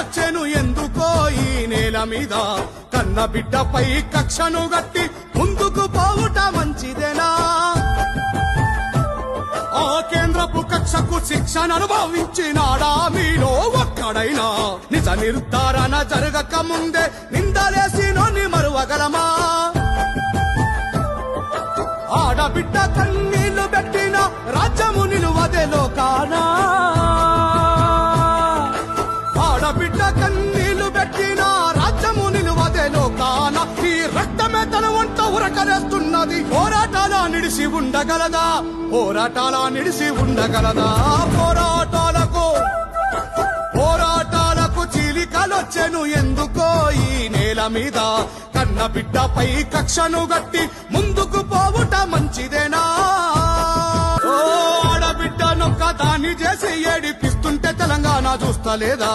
ఎందుకో ఈ నేల మీద? కన్న బిడ్డపై కక్షను గట్టి ముందుకు పోవుట మంచిదేనా? ఆ కేంద్రపు కక్షకు శిక్షను అనుభవించినాడా మీలో ఒక్కడైనా? నిజ నిర్ధారణ జరగక ముందే నిందలేసి నోని మరువగలమా? ఆడబిడ్డ కన్నీళ్ళు పెట్టిన రాజ్యము నిలువదే లోక వంట పోరాటాల నిడిసి ఉండగలదా? పోరాటాల నిడిసి ఉండగలదా? పోరాటాలకు పోరాటాలకు చీలికలొచ్చెను ఎందుకో ఈ నేల మీద? కన్న బిడ్డపై కక్షను గట్టి ముందుకు పోవుట మంచిదేనా? ఓ ఆడబిడ్డ నొక్క దాన్ని చేసి ఏడిపిస్తుంటే తెలంగాణ చూస్తలేదా?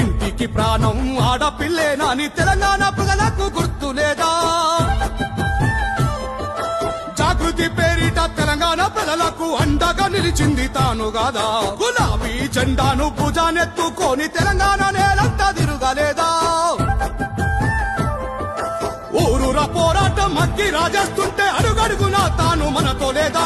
ఇంటికి ప్రాణం ఆడపిల్లేనా అని తెలంగాణ ప్రజలకు గుర్తులేదా? అభివృద్ధి పేరిట తెలంగాణ ప్రజలకు అండగా నిలిచింది తాను గాదా. గులాబీ జెండాను భుజానెత్తుకొని తెలంగాణ నేలంతా తిరగలేదా? ఊరూర పోరాటం మగ్గి రాజేస్తుంటే అడుగడుగునా తాను మనతో లేదా?